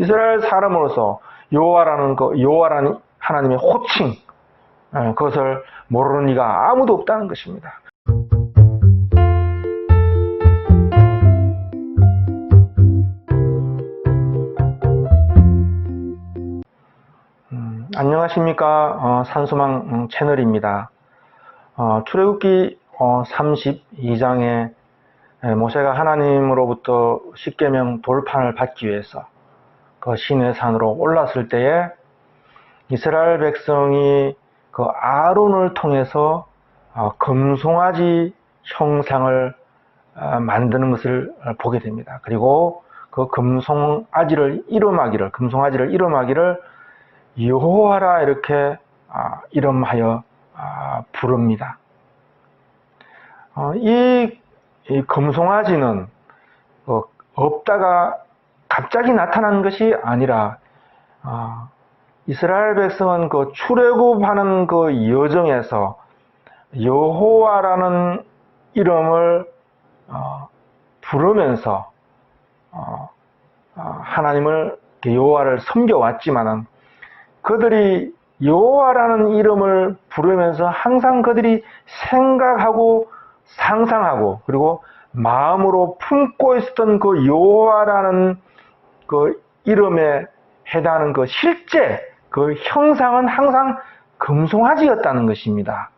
이스라엘 사람으로서 여호와라는 그 여호와라는 하나님의 호칭 예, 그것을 모르는 이가 아무도 없다는 것입니다. 음, 안녕하십니까 어, 산소망 음, 채널입니다. 어, 출애굽기 32장에 모세가 하나님으로부터 십계명 돌판을 받기 위해서 그 신의 산으로 올랐을 때에 이스라엘 백성이 그 아론을 통해서 어, 금송아지 형상을 어, 만드는 것을 보게 됩니다. 그리고 그 금송아지를 이름하기를 금송아지를 이름하기를 여호와라 이렇게 아, 이름하여 아, 부릅니다. 어, 이, 이 금송아지는 어, 없다가 갑자기 나타난 것이 아니라 어, 이스라엘 백성은 그 출애굽하는 그 여정에서 여호와라는 이름을 어, 부르면서 어, 어, 하나님을 여호와를 섬겨왔지만은 그들이 여호와라는 이름을 부르면서 항상 그들이 생각하고 상상하고 그리고 마음으로 품고 있었던 그 여호와라는 그 이름에 해당하는 그 실제 그 형상은 항상 금송아지였다는 것입니다.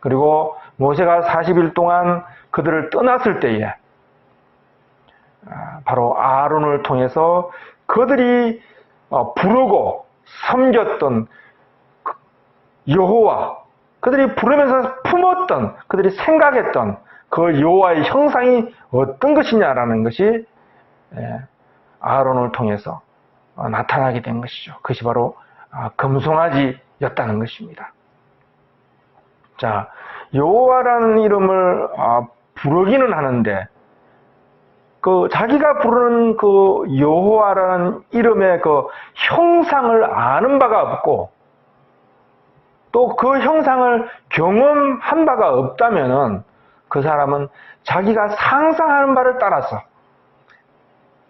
그리고 모세가 40일 동안 그들을 떠났을 때에 바로 아론을 통해서 그들이 부르고 섬겼던 여호와 그들이 부르면서 품었던 그들이 생각했던 그 여호와의 형상이 어떤 것이냐라는 것이 아론을 통해서 나타나게 된 것이죠. 그것이 바로 금송아지였다는 것입니다. 자, 여호와라는 이름을 부르기는 하는데 그 자기가 부르는 그 여호와라는 이름의 그 형상을 아는 바가 없고 또 그 형상을 경험한 바가 없다면은 그 사람은 자기가 상상하는 바를 따라서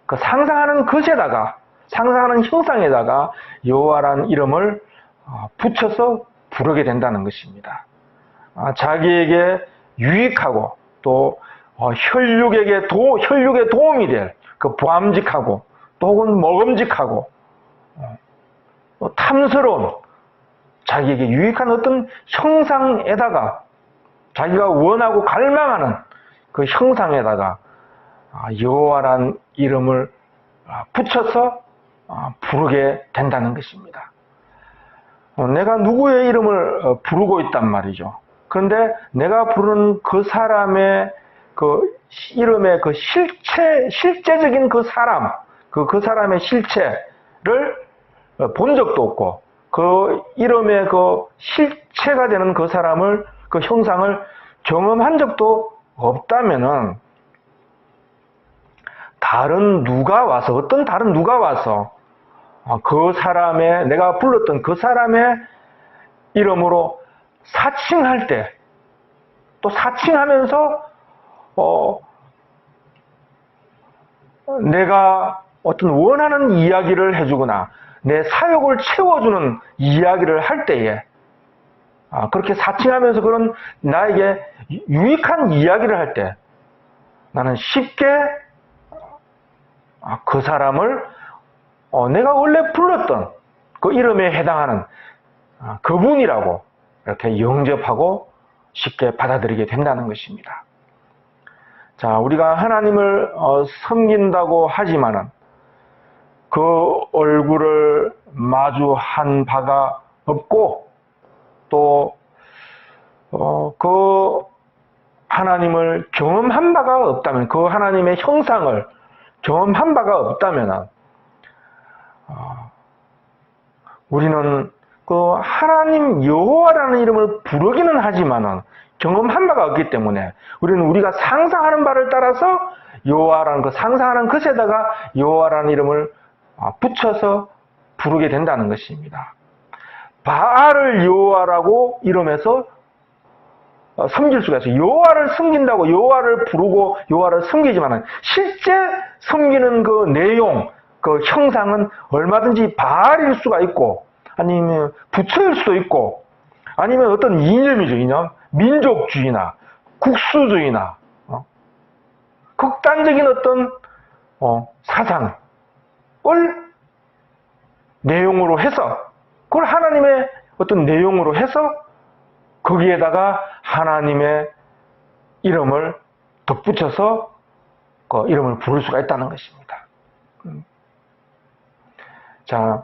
그 상상하는 것에다가 상상하는 형상에다가 여호와라는 이름을 붙여서 부르게 된다는 것입니다. 자기에게 유익하고 또 어, 혈육에게 도, 혈육에 도움이 될, 그 보암직하고, 또 혹은 먹음직하고, 어, 탐스러운, 자기에게 유익한 어떤 형상에다가, 자기가 원하고 갈망하는 그 형상에다가, 아, 여호와란 이름을 아, 붙여서 아, 부르게 된다는 것입니다. 어, 내가 누구의 이름을 어, 부르고 있단 말이죠. 그런데 내가 부르는 그 사람의 그 이름의 그 실체, 실제적인 그 사람, 그, 그 사람의 실체를 본 적도 없고, 그 이름의 그 실체가 되는 그 사람을, 그 형상을 경험한 적도 없다면은, 다른 누가 와서, 어떤 다른 누가 와서, 그 사람의, 내가 불렀던 그 사람의 이름으로 사칭할 때, 또 사칭하면서 어, 내가 어떤 원하는 이야기를 해주거나 내 사역을 채워주는 이야기를 할 때에 아, 그렇게 사칭하면서 그런 나에게 유익한 이야기를 할 때 나는 쉽게 아, 그 사람을 어, 내가 원래 불렀던 그 이름에 해당하는 아, 그분이라고 이렇게 영접하고 쉽게 받아들이게 된다는 것입니다. 자, 우리가 하나님을 어, 섬긴다고 하지만은 그 얼굴을 마주한 바가 없고 또, 어, 그 하나님을 경험한 바가 없다면, 그 하나님의 형상을 경험한 바가 없다면, 어, 우리는 그 하나님 여호와라는 이름을 부르기는 하지만은 경험한 바가 없기 때문에 우리는 우리가 상상하는 바를 따라서 여호와라는 그 상상하는 것에다가 여호와라는 이름을 붙여서 부르게 된다는 것입니다. 바알을 여호와라고 이름해서 섬길 수가 있어요. 여호와를 섬긴다고 여호와를 부르고 여호와를 섬기지만 실제 섬기는 그 내용, 그 형상은 얼마든지 바알일 수가 있고 아니면 부처일 수도 있고 아니면 어떤 이념이죠 이념 민족주의나 국수주의나 어? 극단적인 어떤 어, 사상을 내용으로 해서 그걸 하나님의 어떤 내용으로 해서 거기에다가 하나님의 이름을 덧붙여서 그 이름을 부를 수가 있다는 것입니다. 음. 자,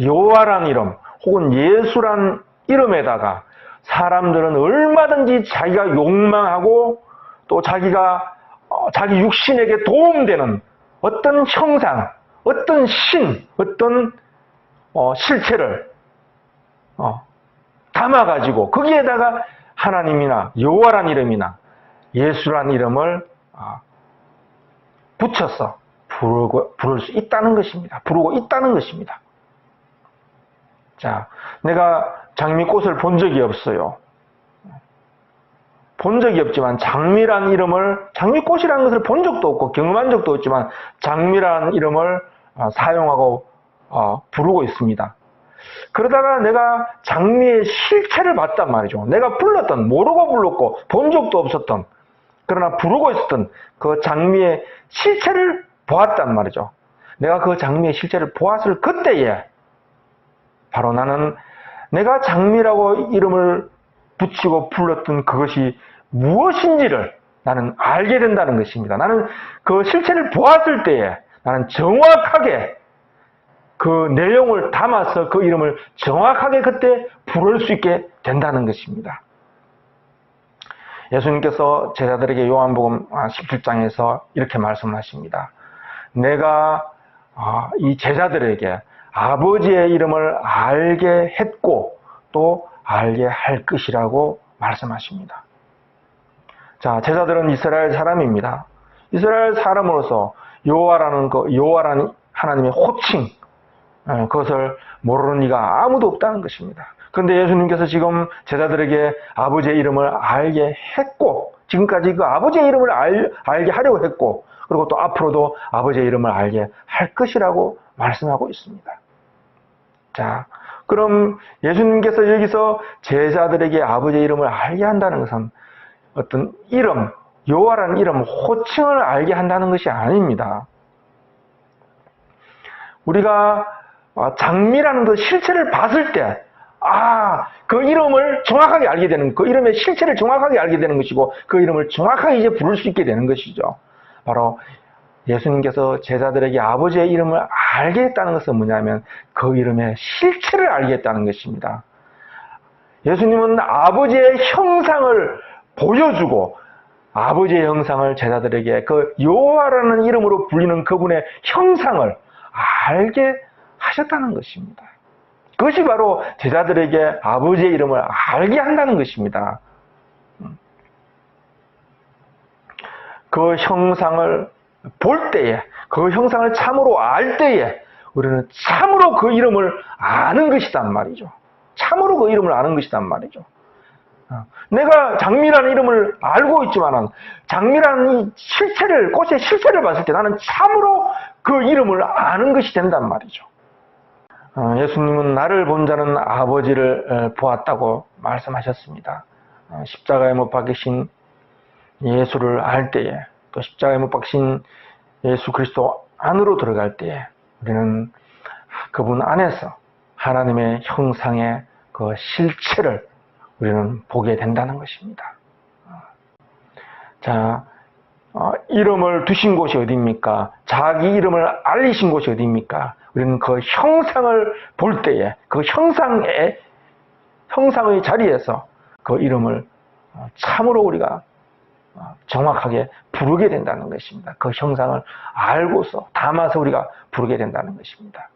여호와란 이름 혹은 예수란 이름에다가 사람들은 얼마든지 자기가 욕망하고 또 자기가 어, 자기 육신에게 도움되는 어떤 형상, 어떤 신, 어떤 어, 실체를 어, 담아가지고 거기에다가 하나님이나 여호와란 이름이나 예수란 이름을 아, 붙여서 부르고, 부를 수 있다는 것입니다. 부르고 있다는 것입니다. 자, 내가 장미꽃을 본 적이 없어요. 본 적이 없지만 장미란 이름을 장미꽃이라는 것을 본 적도 없고 경험한 적도 없지만 장미란 이름을 아, 사용하고 어, 부르고 있습니다. 그러다가 내가 장미의 실체를 봤단 말이죠. 내가 불렀던 모르고 불렀고 본 적도 없었던 그러나 부르고 있었던 그 장미의 실체를 보았단 말이죠. 내가 그 장미의 실체를 보았을 그때에 바로 나는 내가 장미라고 이름을 붙이고 불렀던 그것이 무엇인지를 나는 알게 된다는 것입니다. 나는 그 실체를 보았을 때에 나는 정확하게 그 내용을 담아서 그 이름을 정확하게 그때 부를 수 있게 된다는 것입니다. 예수님께서 제자들에게 요한복음 17장에서 이렇게 말씀하십니다. 내가 아, 이 제자들에게 아버지의 이름을 알게 했고 또 알게 할 것이라고 말씀하십니다. 자, 제자들은 이스라엘 사람입니다. 이스라엘 사람으로서 요하라는 그 요하라는 하나님의 호칭 어, 그것을 모르는 이가 아무도 없다는 것입니다. 그런데 예수님께서 지금 제자들에게 아버지의 이름을 알게 했고 지금까지 그 아버지의 이름을 알, 알게 하려고 했고 그리고 또 앞으로도 아버지의 이름을 알게 할 것이라고 말씀하고 있습니다. 자, 그럼 예수님께서 여기서 제자들에게 아버지의 이름을 알게 한다는 것은 어떤 이름, 요하라는 이름, 호칭을 알게 한다는 것이 아닙니다. 우리가 장미라는 그 실체를 봤을 때, 아, 그 이름을 정확하게 알게 되는, 그 이름의 실체를 정확하게 알게 되는 것이고, 그 이름을 정확하게 이제 부를 수 있게 되는 것이죠. 바로 예수님께서 제자들에게 아버지의 이름을 알게 했다는 것은 뭐냐면 그 이름의 실체를 알게 했다는 것입니다. 예수님은 아버지의 형상을 보여주고 아버지의 형상을 제자들에게 그 요하라는 이름으로 불리는 그분의 형상을 알게 하셨다는 것입니다. 그것이 바로 제자들에게 아버지의 이름을 알게 한다는 것입니다. 그 형상을 볼 때에, 그 형상을 참으로 알 때에 우리는 참으로 그 이름을 아는 것이단 말이죠. 참으로 그 이름을 아는 것이단 말이죠. 어, 내가 장미라는 이름을 알고 있지만은 장미라는 이 실체를 꽃의 실체를 봤을 때 나는 참으로 그 이름을 아는 것이 된단 말이죠. 어, 예수님은 나를 본 자는 아버지를 보았다고 말씀하셨습니다. 어, 십자가에 못 박히신 예수를 알 때에 또 십자가에 못 박힌 예수 그리스도 안으로 들어갈 때에 우리는 그분 안에서 하나님의 형상의 그 실체를 우리는 보게 된다는 것입니다. 자, 어, 이름을 두신 곳이 어디입니까? 자기 이름을 알리신 곳이 어디입니까? 우리는 그 형상을 볼 때에 그 형상의 형상의 자리에서 그 이름을 어, 참으로 우리가 어, 정확하게 부르게 된다는 것입니다. 그 형상을 알고서 담아서 우리가 부르게 된다는 것입니다.